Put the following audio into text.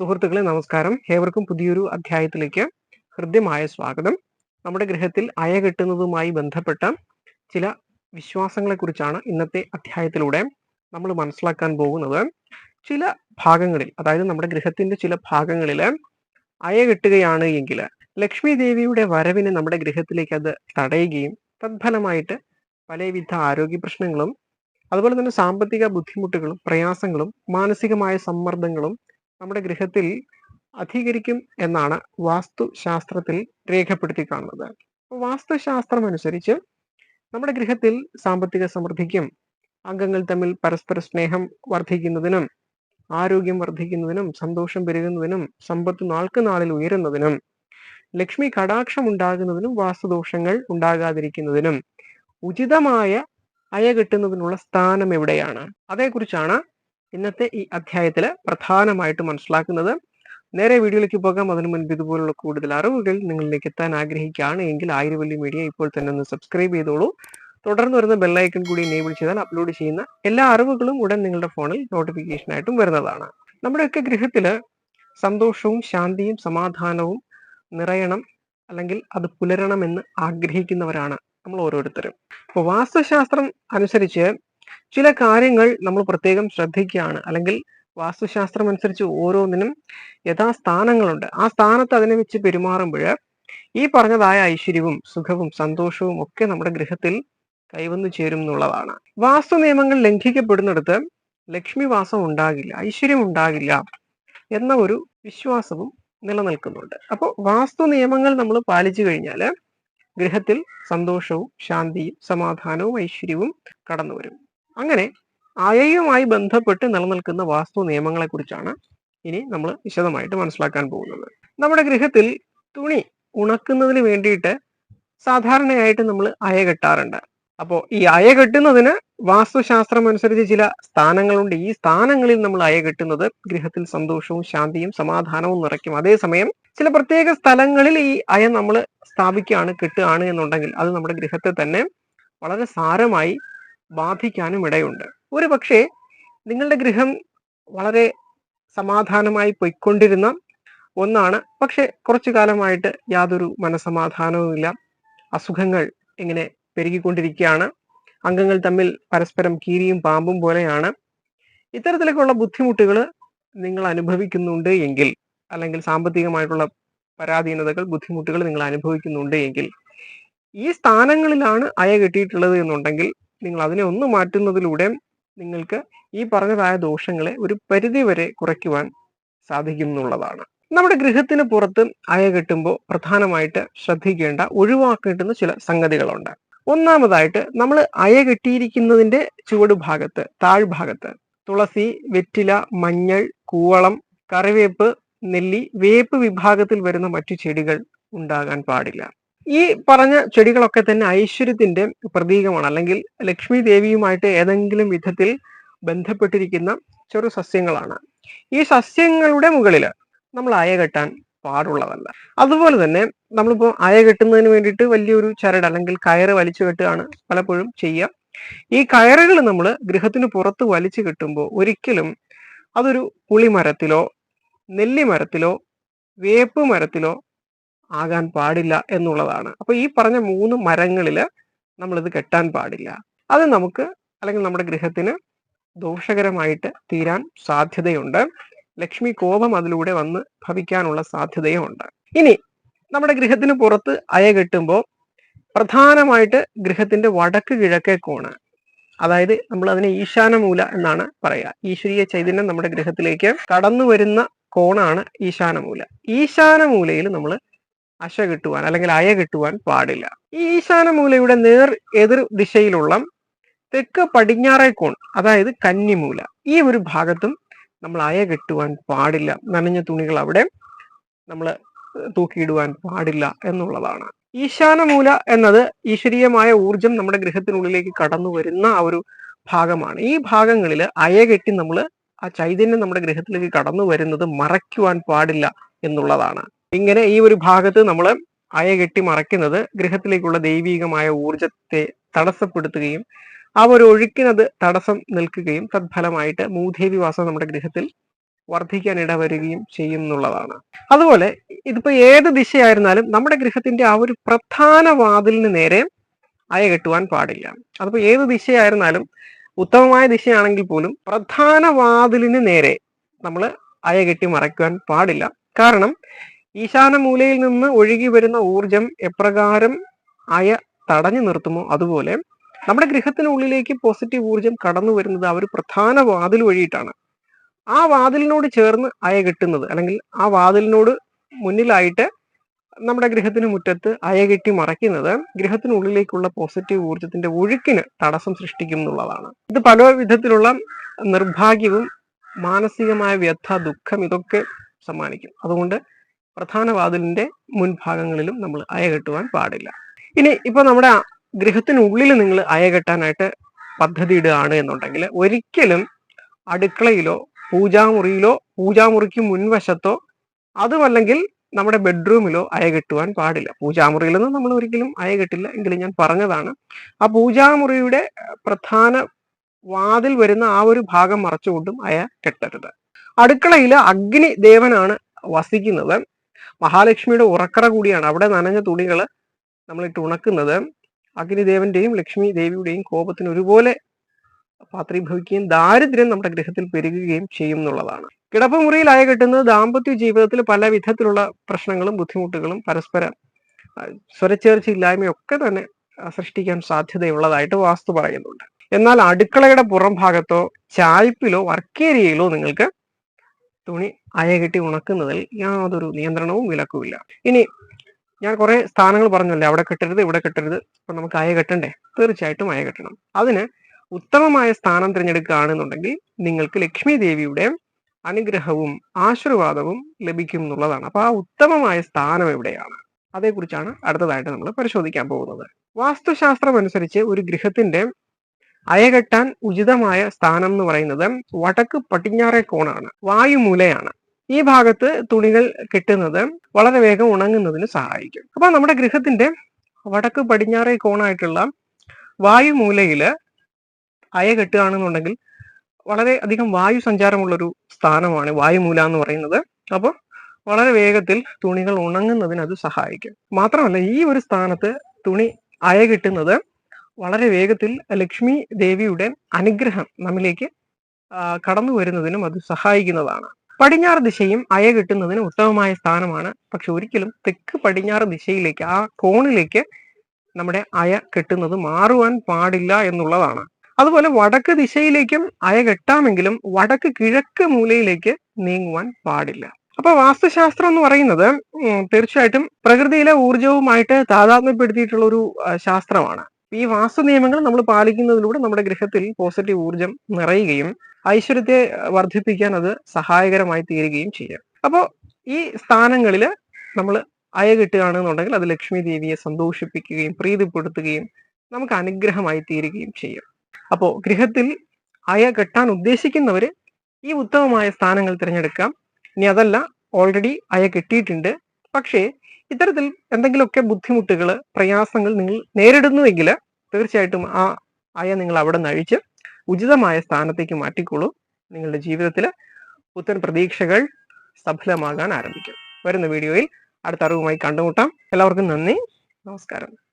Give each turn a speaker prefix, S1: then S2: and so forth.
S1: സുഹൃത്തുക്കളെ നമസ്കാരം. ഏവർക്കും പുതിയൊരു അധ്യായത്തിലേക്ക് ഹൃദ്യമായ സ്വാഗതം. നമ്മുടെ ഗൃഹത്തിൽ അയ കെട്ടുന്നതുമായി ബന്ധപ്പെട്ട ചില വിശ്വാസങ്ങളെക്കുറിച്ചാണ് ഇന്നത്തെ അധ്യായത്തിലൂടെ നമ്മൾ മനസ്സിലാക്കാൻ പോകുന്നത്. ചില ഭാഗങ്ങളിൽ അതായത് നമ്മുടെ ഗൃഹത്തിന്റെ ചില ഭാഗങ്ങളിൽ അയ കെട്ടുകയാണ് എങ്കിൽ ലക്ഷ്മി ദേവിയുടെ വരവിനെ നമ്മുടെ ഗൃഹത്തിലേക്ക് അത് തടയുകയും തത്ഫലമായിട്ട് പലവിധ ആരോഗ്യ പ്രശ്നങ്ങളും അതുപോലെ തന്നെ സാമ്പത്തിക ബുദ്ധിമുട്ടുകളും പ്രയാസങ്ങളും മാനസികമായ സമ്മർദ്ദങ്ങളും നമ്മുടെ ഗൃഹത്തിൽ അധികരിക്കും എന്നാണ് വാസ്തുശാസ്ത്രത്തിൽ രേഖപ്പെടുത്തി കാണുന്നത്. വാസ്തു വാസ്തുശാസ്ത്രം അനുസരിച്ച് നമ്മുടെ ഗൃഹത്തിൽ സാമ്പത്തിക സമൃദ്ധിക്കും അംഗങ്ങൾ തമ്മിൽ പരസ്പര സ്നേഹം വർദ്ധിക്കുന്നതിനും ആരോഗ്യം വർദ്ധിക്കുന്നതിനും സന്തോഷം പെരുകുന്നതിനും സമ്പത്ത് നാൾക്ക് നാളിൽ ഉയരുന്നതിനും ലക്ഷ്മി കടാക്ഷം ഉണ്ടാകുന്നതിനും വാസ്തുദോഷങ്ങൾ ഉണ്ടാകാതിരിക്കുന്നതിനും ഉചിതമായ അയ കിട്ടുന്നതിനുള്ള സ്ഥാനം എവിടെയാണ്? അതേക്കുറിച്ചാണ് ഇന്നത്തെ ഈ അധ്യായത്തിൽ പ്രധാനമായിട്ട് മനസ്സിലാക്കുന്നത് നേരെ വീഡിയോയിലേക്ക് പോകാം. അതിനു മുൻപ് ഇതുപോലുള്ള കൂടുതൽ അറിവുകൾ നിങ്ങളിലേക്ക് എത്താൻ ആഗ്രഹിക്കുകയാണ് എങ്കിൽ ആയിരവല്ലി മീഡിയ ഇപ്പോൾ തന്നെ ഒന്ന് സബ്സ്ക്രൈബ് ചെയ്തോളൂ. തുടർന്ന് വരുന്ന ബെല്ലൈക്കൺ കൂടി എനേബിൾ ചെയ്താൽ അപ്ലോഡ് ചെയ്യുന്ന എല്ലാ അറിവുകളും ഉടൻ നിങ്ങളുടെ ഫോണിൽ നോട്ടിഫിക്കേഷൻ ആയിട്ടും വരുന്നതാണ്. നമ്മുടെയൊക്കെ ഗൃഹത്തിൽ സന്തോഷവും ശാന്തിയും സമാധാനവും നിറയണം അല്ലെങ്കിൽ അത് പുലരണമെന്ന് ആഗ്രഹിക്കുന്നവരാണ് നമ്മൾ ഓരോരുത്തരും. ഇപ്പൊ വാസ്തുശാസ്ത്രം അനുസരിച്ച് ചില കാര്യങ്ങൾ നമ്മൾ പ്രത്യേകം ശ്രദ്ധിക്കുകയാണ്. അല്ലെങ്കിൽ വാസ്തുശാസ്ത്രം അനുസരിച്ച് ഓരോന്നിനും യഥാസ്ഥാനങ്ങളുണ്ട്. ആ സ്ഥാനത്ത് അതിനെ വെച്ച് പെരുമാറുമ്പോൾ ഈ പറഞ്ഞതായ ഐശ്വര്യവും സുഖവും സന്തോഷവും ഒക്കെ നമ്മുടെ ഗൃഹത്തിൽ കൈവന്നു ചേരും എന്നുള്ളതാണ്. വാസ്തു നിയമങ്ങൾ ലംഘിക്കപ്പെടുന്നിടത്ത് ലക്ഷ്മി വാസം ഉണ്ടാകില്ല ഐശ്വര്യം ഉണ്ടാകില്ല എന്ന ഒരു വിശ്വാസവും നിലനിൽക്കുന്നുണ്ട്. അപ്പോൾ വാസ്തു നിയമങ്ങൾ നമ്മൾ പാലിച്ചു കഴിഞ്ഞാൽ ഗൃഹത്തിൽ സന്തോഷവും ശാന്തിയും സമാധാനവും ഐശ്വര്യവും കടന്നു വരും അങ്ങനെ അയയുമായി ബന്ധപ്പെട്ട് നിലനിൽക്കുന്ന വാസ്തു നിയമങ്ങളെ കുറിച്ചാണ് ഇനി നമ്മൾ വിശദമായിട്ട് മനസ്സിലാക്കാൻ പോകുന്നത്. നമ്മുടെ ഗൃഹത്തിൽ തുണി ഉണക്കുന്നതിന് വേണ്ടിയിട്ട് സാധാരണയായിട്ട് നമ്മൾ അയ കെട്ടാറുണ്ട്. അപ്പോൾ ഈ അയ കെട്ടുന്നതിന് വാസ്തുശാസ്ത്രം അനുസരിച്ച് ചില സ്ഥാനങ്ങളുണ്ട്. ഈ സ്ഥാനങ്ങളിൽ നമ്മൾ അയ കെട്ടുന്നത് ഗൃഹത്തിൽ സന്തോഷവും ശാന്തിയും സമാധാനവും നിറയ്ക്കും. അതേസമയം ചില പ്രത്യേക സ്ഥലങ്ങളിൽ ഈ അയ നമ്മൾ സ്ഥാപിക്കുകയാണ് കെട്ടുകയാണ് എന്നുണ്ടെങ്കിൽ അത് നമ്മുടെ ഗൃഹത്തെ തന്നെ വളരെ സാരമായി ബാധിക്കാനും ഇടയുണ്ട്. ഒരു പക്ഷേ നിങ്ങളുടെ ഗൃഹം വളരെ സമാധാനമായി പൊയ്ക്കൊണ്ടിരുന്ന ഒന്നാണ്. പക്ഷെ കുറച്ചു കാലമായിട്ട് യാതൊരു മനസമാധാനവും ഇല്ല. അസുഖങ്ങൾ ഇങ്ങനെ പെരുകിക്കൊണ്ടിരിക്കുകയാണ്. അംഗങ്ങൾ തമ്മിൽ പരസ്പരം കീരിയും പാമ്പും പോലെയാണ്. ഇത്തരത്തിലൊക്കെയുള്ള ബുദ്ധിമുട്ടുകൾ നിങ്ങൾ അനുഭവിക്കുന്നുണ്ട് എങ്കിൽ അല്ലെങ്കിൽ സാമ്പത്തികമായിട്ടുള്ള പരാധീനതകൾ ബുദ്ധിമുട്ടുകൾ നിങ്ങൾ അനുഭവിക്കുന്നുണ്ട് എങ്കിൽ ഈ സ്ഥാനങ്ങളിലാണ് അയ കെട്ടിയിട്ടുള്ളത് എന്നുണ്ടെങ്കിൽ നിങ്ങൾ അതിനെ ഒന്ന് മാറ്റുന്നതിലൂടെ നിങ്ങൾക്ക് ഈ പറഞ്ഞതായ ദോഷങ്ങളെ ഒരു പരിധി വരെ കുറയ്ക്കുവാൻ സാധിക്കും എന്നുള്ളതാണ് നമ്മുടെ ഗൃഹത്തിന് പുറത്ത് അയ കെട്ടുമ്പോൾ പ്രധാനമായിട്ട് ശ്രദ്ധിക്കേണ്ട ഒഴിവാക്കേണ്ടുന്ന ചില സംഗതികളുണ്ട്. ഒന്നാമതായിട്ട് നമ്മൾ അയ കെട്ടിയിരിക്കുന്നതിന്റെ ചുവട് ഭാഗത്ത് താഴ്ഭാഗത്ത് തുളസി വെറ്റില മഞ്ഞൾ കൂവളം കറിവേപ്പ് നെല്ലി വേപ്പ് വിഭാഗത്തിൽ വരുന്ന മറ്റു ചെടികൾ ഉണ്ടാകാൻ പാടില്ല. ഈ പറഞ്ഞ ചെടികളൊക്കെ തന്നെ ഐശ്വര്യത്തിന്റെ പ്രതീകമാണ്. അല്ലെങ്കിൽ ലക്ഷ്മി ദേവിയുമായിട്ട് ഏതെങ്കിലും വിധത്തിൽ ബന്ധപ്പെട്ടിരിക്കുന്ന ചെറു സസ്യങ്ങളാണ്. ഈ സസ്യങ്ങളുടെ മുകളിൽ നമ്മൾ അയ കെട്ടാൻ പാടുള്ളതല്ല. അതുപോലെ തന്നെ നമ്മളിപ്പോൾ അയ കെട്ടുന്നതിന് വേണ്ടിയിട്ട് വലിയൊരു ചരട് അല്ലെങ്കിൽ കയറ് വലിച്ചു കെട്ടുകയാണ് പലപ്പോഴും ചെയ്യുക. ഈ കയറുകൾ നമ്മൾ ഗൃഹത്തിന് പുറത്ത് വലിച്ചു കെട്ടുമ്പോൾ ഒരിക്കലും അതൊരു പുളിമരത്തിലോ നെല്ലിമരത്തിലോ വേപ്പ് മരത്തിലോ ആകാൻ പാടില്ല എന്നുള്ളതാണ്. അപ്പൊ ഈ പറഞ്ഞ മൂന്ന് മരങ്ങളിൽ നമ്മളിത് കെട്ടാൻ പാടില്ല. അത് നമുക്ക് അല്ലെങ്കിൽ നമ്മുടെ ഗൃഹത്തിന് ദോഷകരമായിട്ട് തീരാൻ സാധ്യതയുണ്ട്. ലക്ഷ്മി കോപം അതിലൂടെ വന്ന് ഭവിക്കാനുള്ള സാധ്യതയും ഉണ്ട് ഇനി നമ്മുടെ ഗൃഹത്തിന് പുറത്ത് അയ കെട്ടുമ്പോൾ പ്രധാനമായിട്ട് ഗൃഹത്തിന്റെ വടക്ക് കിഴക്കേ കോണ്. അതായത് നമ്മൾ അതിനെ ഈശാനമൂല എന്നാണ് പറയുക ഈശ്വരീയ ചൈതന്യം നമ്മുടെ ഗൃഹത്തിലേക്ക് കടന്നു വരുന്ന കോണാണ് ഈശാനമൂല. ഈശാനമൂലയിൽ നമ്മൾ അശ കിട്ടുവാൻ അല്ലെങ്കിൽ അയ കിട്ടുവാൻ പാടില്ല. ഈ ഈശാന മൂലയുടെ നേർ എതിർ ദിശയിലുള്ള തെക്ക് പടിഞ്ഞാറേ കോൺ അതായത് കന്നിമൂല ഈ ഒരു ഭാഗത്തും നമ്മൾ അയ കെട്ടുവാൻ പാടില്ല. നനഞ്ഞ തുണികൾ അവിടെ നമ്മൾ തൂക്കിയിടുവാൻ പാടില്ല എന്നുള്ളതാണ്. ഈശാന മൂല എന്നത് ഈശ്വരീയമായ ഊർജം നമ്മുടെ ഗൃഹത്തിനുള്ളിലേക്ക് കടന്നു വരുന്ന ആ ഒരു ഭാഗമാണ്. ഈ ഭാഗങ്ങളിൽ അയ കെട്ടി നമ്മൾ ആ ചൈതന്യം നമ്മുടെ ഗൃഹത്തിലേക്ക് കടന്നു വരുന്നത് മറയ്ക്കുവാൻ പാടില്ല എന്നുള്ളതാണ്. ഇങ്ങനെ ഈ ഒരു ഭാഗത്ത് നമ്മൾ അയ കെട്ടി മറയ്ക്കുന്നത് ഗൃഹത്തിലേക്കുള്ള ദൈവീകമായ ഊർജത്തെ തടസ്സപ്പെടുത്തുകയും ഒഴുക്കിനത് തടസ്സം നിൽക്കുകയും തത്ഫലമായിട്ട് മൂദേവി വാസം നമ്മുടെ ഗൃഹത്തിൽ വർദ്ധിക്കാൻ ഇടവരുകയും ചെയ്യും എന്നുള്ളതാണ് അതുപോലെ ഇതിപ്പോ ഏത് ദിശയായിരുന്നാലും നമ്മുടെ ഗൃഹത്തിന്റെ ആ ഒരു പ്രധാന വാതിലിന് നേരെ അയ കെട്ടുവാൻ പാടില്ല. അതിപ്പോ ഏത് ദിശയായിരുന്നാലും ഉത്തമമായ ദിശയാണെങ്കിൽ പോലും പ്രധാന വാതിലിന് നേരെ നമ്മൾ അയ കെട്ടി മറയ്ക്കുവാൻ പാടില്ല. കാരണം ഈശാന മൂലയിൽ നിന്ന് ഒഴുകി വരുന്ന ഊർജം എപ്രകാരം അയ തടഞ്ഞു നിർത്തുമോ? അതുപോലെ നമ്മുടെ ഗൃഹത്തിനുള്ളിലേക്ക് പോസിറ്റീവ് ഊർജം കടന്നു വരുന്നത് ആ ഒരു പ്രധാന വാതിൽ വഴിയിട്ടാണ്. ആ വാതിലിനോട് ചേർന്ന് അയ കെട്ടുന്നത് അല്ലെങ്കിൽ ആ വാതിലിനോട് മുന്നിലായിട്ട് നമ്മുടെ ഗൃഹത്തിന് മുറ്റത്ത് അയ കെട്ടി മറയ്ക്കുന്നത് ഗൃഹത്തിനുള്ളിലേക്കുള്ള പോസിറ്റീവ് ഊർജത്തിന്റെ ഒഴുക്കിന് തടസ്സം സൃഷ്ടിക്കും എന്നുള്ളതാണ്. ഇത് പല വിധത്തിലുള്ള നിർഭാഗ്യവും മാനസികമായ വ്യഥ ദുഃഖം ഇതൊക്കെ സമ്മാനിക്കും. അതുകൊണ്ട് പ്രധാന വാതിലിന്റെ മുൻഭാഗങ്ങളിലും നമ്മൾ അയ കെട്ടുവാൻ പാടില്ല. ഇനി ഇപ്പൊ നമ്മുടെ ഗൃഹത്തിനുള്ളിൽ നിങ്ങൾ അയ കെട്ടാനായിട്ട് പദ്ധതി ഇടുകയാണ് എന്നുണ്ടെങ്കിൽ ഒരിക്കലും അടുക്കളയിലോ പൂജാമുറിയിലോ പൂജാമുറിക്ക് മുൻവശത്തോ അതുമല്ലെങ്കിൽ നമ്മുടെ ബെഡ്റൂമിലോ അയ കെട്ടുവാൻ പാടില്ല. പൂജാമുറിയിലൊന്നും നമ്മൾ ഒരിക്കലും അയ കെട്ടില്ല എങ്കിലും ഞാൻ പറഞ്ഞതാണ്. ആ പൂജാമുറിയുടെ പ്രധാന വാതിൽ വരുന്ന ആ ഒരു ഭാഗം മറച്ചുകൊണ്ടും അയ കെട്ടരുത്. അടുക്കളയിൽ അഗ്നി ദേവനാണ് വസിക്കുന്നത്. മഹാലക്ഷ്മിയുടെ ഉറക്കറ കൂടിയാണ്. അവിടെ നനഞ്ഞ തുണികൾ നമ്മളിട്ട് ഉണക്കുന്നത്. അഗ്നിദേവന്റെയും ലക്ഷ്മി ദേവിയുടെയും കോപത്തിന് ഒരുപോലെ പാത്രീഭവിക്കുകയും ദാരിദ്ര്യം നമ്മുടെ ഗൃഹത്തിൽ പെരുകുകയും ചെയ്യും എന്നുള്ളതാണ്. കിടപ്പുമുറിയിൽ അയ കെട്ടുന്നത് ദാമ്പത്യ ജീവിതത്തിൽ പല വിധത്തിലുള്ള പ്രശ്നങ്ങളും ബുദ്ധിമുട്ടുകളും പരസ്പരം സ്വരച്ചേർച്ചയില്ലായ്മയൊക്കെ തന്നെ സൃഷ്ടിക്കാൻ സാധ്യതയുള്ളതായിട്ട് വാസ്തു പറയുന്നുണ്ട്. എന്നാൽ അടുക്കളയുടെ പുറം ഭാഗത്തോ ചായ്പിലോ വർക്കേരിയയിലോ നിങ്ങൾക്ക് തുണി അയ കെട്ടി ഉണക്കുന്നതിൽ യാതൊരു നിയന്ത്രണവും വിലക്കുമില്ല. ഇനി ഞാൻ കുറെ സ്ഥാനങ്ങൾ പറഞ്ഞല്ലേ അവിടെ കെട്ടരുത് ഇവിടെ കെട്ടരുത് അപ്പൊ നമുക്ക് അയ കെട്ടണ്ടേ? തീർച്ചയായിട്ടും അയ കെട്ടണം. അതിന് ഉത്തമമായ സ്ഥാനം തിരഞ്ഞെടുക്കുകയാണെന്നുണ്ടെങ്കിൽ നിങ്ങൾക്ക് ലക്ഷ്മി ദേവിയുടെ അനുഗ്രഹവും ആശീർവാദവും ലഭിക്കും എന്നുള്ളതാണ്. അപ്പൊ ആ ഉത്തമമായ സ്ഥാനം എവിടെയാണ്? അതേക്കുറിച്ചാണ് അടുത്തതായിട്ട് നമ്മൾ പരിശോധിക്കാൻ പോകുന്നത്. വാസ്തുശാസ്ത്രം അനുസരിച്ച് ഒരു ഗൃഹത്തിന്റെ അയകെട്ടാൻ ഉചിതമായ സ്ഥാനം എന്ന് പറയുന്നത് വടക്ക് പടിഞ്ഞാറേ കോണാണ് വായുമൂലയാണ്. ഈ ഭാഗത്ത് തുണികൾ കെട്ടുന്നത് വളരെ വേഗം ഉണങ്ങുന്നതിന് സഹായിക്കും. അപ്പൊ നമ്മുടെ ഗൃഹത്തിന്റെ വടക്ക് പടിഞ്ഞാറേ കോണായിട്ടുള്ള വായുമൂലയിൽ അയ കെട്ടുകയാണെന്നുണ്ടെങ്കിൽ വളരെ അധികം വായു സഞ്ചാരമുള്ളൊരു സ്ഥാനമാണ് വായുമൂല എന്ന് പറയുന്നത്. അപ്പോൾ വളരെ വേഗത്തിൽ തുണികൾ ഉണങ്ങുന്നതിന് അത് സഹായിക്കും. മാത്രമല്ല ഈ ഒരു സ്ഥാനത്ത് തുണി അയ കിട്ടുന്നത് വളരെ വേഗത്തിൽ ലക്ഷ്മി ദേവിയുടെ അനുഗ്രഹം നമ്മിലേക്ക് കടന്നു വരുന്നതിനും അത് സഹായിക്കുന്നതാണ്. പടിഞ്ഞാറ് ദിശയും അയ കിട്ടുന്നതിന് ഉത്തമമായ സ്ഥാനമാണ്. പക്ഷെ ഒരിക്കലും തെക്ക് പടിഞ്ഞാറ് ദിശയിലേക്ക് ആ കോണിലേക്ക് നമ്മുടെ അയ കെട്ടുന്നത് മാറുവാൻ പാടില്ല എന്നുള്ളതാണ്. അതുപോലെ വടക്ക് ദിശയിലേക്കും അയ കെട്ടാമെങ്കിലും വടക്ക് കിഴക്ക് മൂലയിലേക്ക് നീങ്ങുവാൻ പാടില്ല. അപ്പൊ വാസ്തുശാസ്ത്രം എന്ന് പറയുന്നത് തീർച്ചയായിട്ടും പ്രകൃതിയിലെ ഊർജവുമായിട്ട് താതാത്മ്യപ്പെടുത്തിയിട്ടുള്ള ഒരു ശാസ്ത്രമാണ്. ഈ വാസ്തു നിയമങ്ങൾ നമ്മൾ പാലിക്കുന്നതിലൂടെ നമ്മുടെ ഗൃഹത്തിൽ പോസിറ്റീവ് ഊർജം നിറയുകയും ഐശ്വര്യത്തെ വർദ്ധിപ്പിക്കാൻ അത് സഹായകരമായി തീരുകയും ചെയ്യാം. അപ്പോൾ ഈ സ്ഥാനങ്ങളിൽ നമ്മൾ അയ കിട്ടുകയാണെന്നുണ്ടെങ്കിൽ അത് ലക്ഷ്മി ദേവിയെ സന്തോഷിപ്പിക്കുകയും പ്രീതിപ്പെടുത്തുകയും നമുക്ക് അനുഗ്രഹമായി തീരുകയും ചെയ്യും. അപ്പോൾ ഗൃഹത്തിൽ അയ കെട്ടാൻ ഉദ്ദേശിക്കുന്നവര് ഈ ഉത്തമമായ സ്ഥാനങ്ങൾ തിരഞ്ഞെടുക്കാം. ഇനി അതല്ല ഓൾറെഡി അയ കെട്ടിയിട്ടുണ്ട്. പക്ഷേ ഇത്തരത്തിൽ എന്തെങ്കിലുമൊക്കെ ബുദ്ധിമുട്ടുകൾ പ്രയാസങ്ങൾ നിങ്ങൾ നേരിടുന്നുവെങ്കിൽ തീർച്ചയായിട്ടും ആ അയ നിങ്ങൾ അവിടെ നഴിച്ച് ഉചിതമായ സ്ഥാനത്തേക്ക് മാറ്റിക്കോളൂ. നിങ്ങളുടെ ജീവിതത്തിൽ പുത്തൻ പ്രതീക്ഷകൾ സഫലമാകാൻ ആരംഭിക്കും. വരുന്ന വീഡിയോയിൽ അടുത്ത അറിവുമായി കണ്ടുമുട്ടാം. എല്ലാവർക്കും നന്ദി. നമസ്കാരം.